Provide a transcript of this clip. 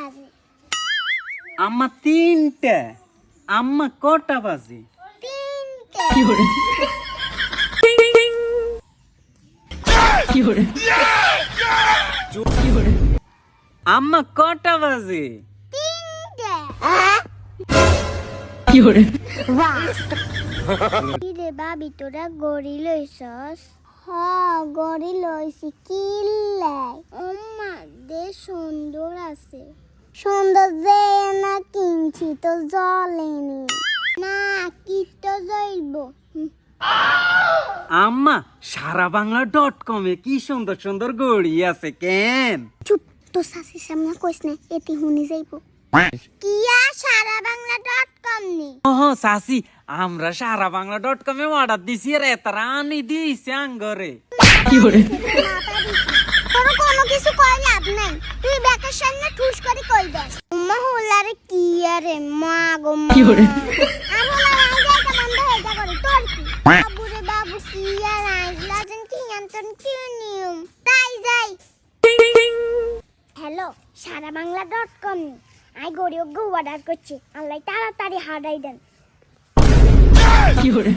বাজে। আম্মা তিনটা আম্মা কটা বাজে? তিনটে। আম্মা কটা বাজে? ভাবি তোরা গড়ি লইছস? হ গড়ি লইছি কি লাই দে সুন্দর আছে। সুন্দর যে না কিনছি তো জলেনি না। কি তো জইব? আম্মা সারা বাংলা ডট কমে কি সুন্দর সুন্দর গড়ি আছে কেন? চুপ তো শাশি সামনে কইস না এতে হুনি যাইব। কিয়া সারা বাংলা ডট কম নি? ও সাসি আমরা সারা বাংলা ডট কমে অর্ডার দিছি আর এতারা আনি দিয়েছে আঙ্গরে। তোর কোনো কিছু কই লাভ নাই সামনে ঠুস করে কই দে উম্মা হোলারে কি আরে মা গো মা। কি কা কি? বাবুরে বাবু কি আর যেন কি আন্তন কি নিয়ম? তাই যাই। Hello Sara Bangla dot com I গরিব অর্ডার করছি। আল্লাহ তাড়াতাড়ি হারাই দেন। কি করে?